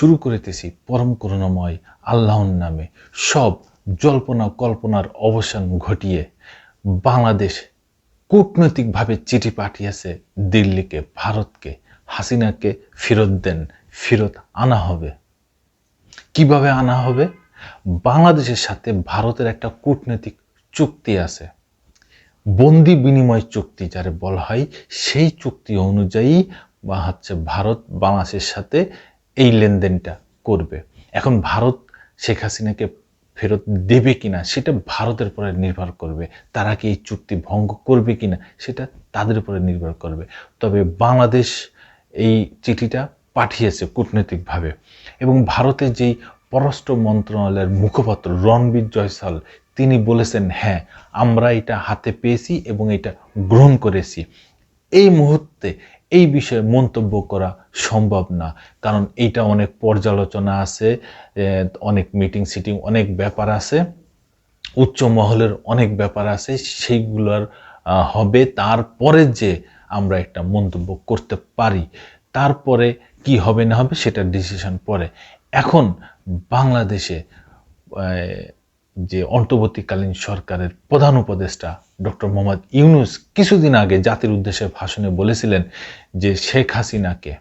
শুরু করিতেছি পরম করুণাময় আল্লাহর নামে। সব জল্পনা কল্পনার অবসান ঘটিয়ে বাংলাদেশ কূটনৈতিকভাবে চিঠি পাঠিয়েছে দিল্লিকে, ভারতকে, হাসিনাকে ফেরত দেন, ফেরত আনা হবে। কীভাবে আনা হবে? বাংলাদেশের সাথে ভারতের একটা কূটনৈতিক চুক্তি আছে। বন্দি বিনিময় চুক্তি যারে বলা হয়, সেই চুক্তি অনুযায়ী বা হচ্ছে ভারত বাংলাদেশের সাথে এই লেনদেনটা করবে। এখন ভারত শেখ হাসিনাকে ফেরত দেবে কিনা, সেটা ভারতের উপরে নির্ভর করবে। তারা কি এই চুক্তি ভঙ্গ করবে কিনা, সেটা তাদের উপরে নির্ভর করবে। তবে বাংলাদেশ এই চিঠিটা পাঠিয়েছে কূটনৈতিকভাবে। এবং ভারতের যেই পররাষ্ট্র মন্ত্রণালয়ের মুখপাত্র রণবীর জয়সাল তিনি বলেছেন হ্যাঁ আমরা এটা হাতে পেয়েছি এবং এটা গ্রহণ করেছি। এই মুহূর্তে এই বিষয়ে মন্তব্য করা সম্ভব না। কারণ এইটা অনেক পর্যালোচনা আছে অনেক মিটিং সিটিং অনেক ব্যাপার আছে, উচ্চ মহলের অনেক ব্যাপার আছে, সেইগুলোর হবে। তারপরে যে আমরা একটা মন্তব্য করতে পারি, তারপরে কি হবে না হবে সেটা ডিসিশন পরে। এখন বাংলাদেশে যে অন্তর্বর্তীকালীন সরকারের প্রধান উপদেষ্টা ডক্টর মোহাম্মদ ইউনুস কিছুদিন আগে জাতির উদ্দেশ্যে ভাষণে বলেছিলেন যে শেখ হাসিনাকে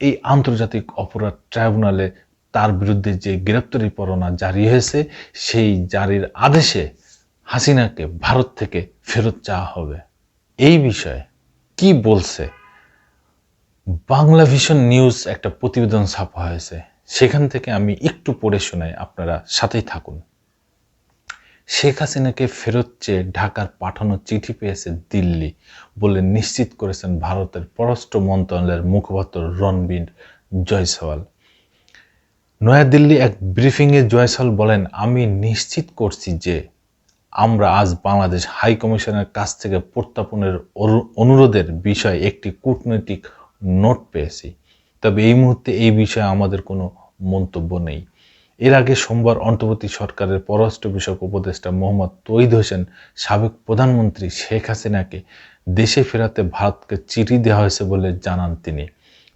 এই আন্তর্জাতিক অপরাধ ট্রাইব্যুনালে তার বিরুদ্ধে যে গ্রেপ্তারি পরোয়ানা জারি হয়েছে, সেই জারির আদেশে হাসিনাকে ভারত থেকে ফেরত চাওয়া হবে। এই বিষয়ে কি বলছে? বাংলা ভিশন নিউজ একটা প্রতিবেদন ছাপা হয়েছে। সেখান থেকে আমি একটু পড়ে শোনাই আপনারা সাথেই থাকুন। শেখ হাসিনাকে ফেরত চেয়ে ঢাকার পাঠানো চিঠি পেয়েছে দিল্লি বলে নিশ্চিত করেছেন ভারতের পররাষ্ট্র মন্ত্রণালয়ের মুখপাত্র রণবীর জয়সওয়াল। নয়াদিল্লি এক ব্রিফিংয়ে জয়সওয়াল বলেন, আমি নিশ্চিত করছি যে আমরা আজ বাংলাদেশ হাই কমিশনের কাছ থেকে প্রত্যাপনের অনুরোধের বিষয়ে একটি কূটনৈতিক নোট পেয়েছি। তবে এই মুহূর্তে এই বিষয়ে আমাদের কোনো মন্তব্য নেই। এর আগে সোমবার অন্তর্বর্তী সরকারের পররাষ্ট্র বিষয়ক উপদেষ্টা মোহাম্মদ তৈদ হোসেন, সাবেক প্রধানমন্ত্রী শেখ হাসিনাকে দেশে ফেরাতে ভারতকে চিঠি দেওয়া হয়েছে বলে জানান তিনি।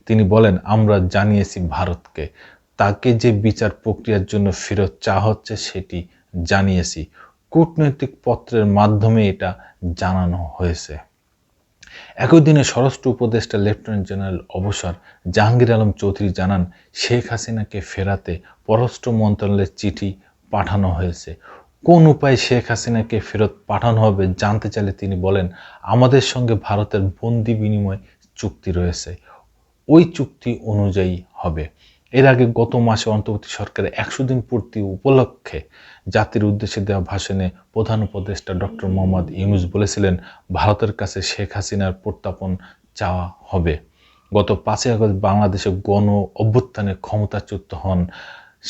তিনি বলেন, আমরা জানিয়েছি ভারতকে। তাকে যে বিচার প্রক্রিয়ার জন্য ফেরত চা হচ্ছে সেটি জানিয়েছি। কূটনৈতিক পত্রের মাধ্যমে এটা জানানো হয়েছে। একই দিনে স্বরাষ্ট্র উপদেষ্টা লেফটেন্যান্ট জেনারেল অবসর জাহাঙ্গীর আলম চৌধুরী জানান, শেখ হাসিনাকে ফেরাতে পররাষ্ট্র মন্ত্রণালয়ের চিঠি পাঠানো হয়েছে। কোন উপায়ে শেখ হাসিনাকে ফেরত পাঠানো হবে জানতে চাইলে তিনি বলেন, আমাদের সঙ্গে ভারতের বন্দি বিনিময় চুক্তি রয়েছে। ওই চুক্তি অনুযায়ী হবে। এর আগে গত মাসে অন্তর্বর্তী সরকারের একশো দিন পূর্তি উপলক্ষে জাতির উদ্দেশ্যে দেওয়া ভাষণে প্রধান উপদেষ্টা ডক্টর মোহাম্মদ ইউনুস বলেছিলেন, ভারতের কাছে শেখ হাসিনার প্রত্যাপন চাওয়া হবে। গত পাঁচই আগস্ট বাংলাদেশে গণ অভ্যুত্থানে ক্ষমতাচ্যুত হন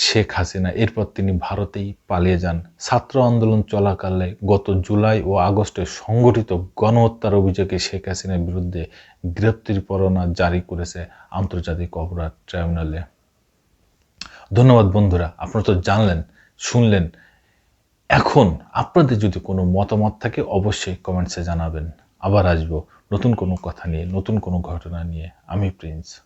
শেখ হাসিনা। এরপর তিনি ভারতেই পালিয়ে যান। ছাত্র আন্দোলন চলাকালে গত জুলাই ও আগস্টে সংগঠিত গণহত্যার অভিযোগে শেখ হাসিনার বিরুদ্ধে গ্রেপ্তারি পরোয়ানা জারি করেছে আন্তর্জাতিক অপরাধ ট্রাইব্যুনালে। ধন্যবাদ বন্ধুরা, আপনারা তো জানলেন, শুনলেন। এখন আপনাদের যদি কোনো মতামত থাকে, অবশ্যই কমেন্টসে জানাবেন। আবার আসব নতুন কোনো কথা নিয়ে, নতুন কোনো ঘটনা নিয়ে। আমি প্রিন্স।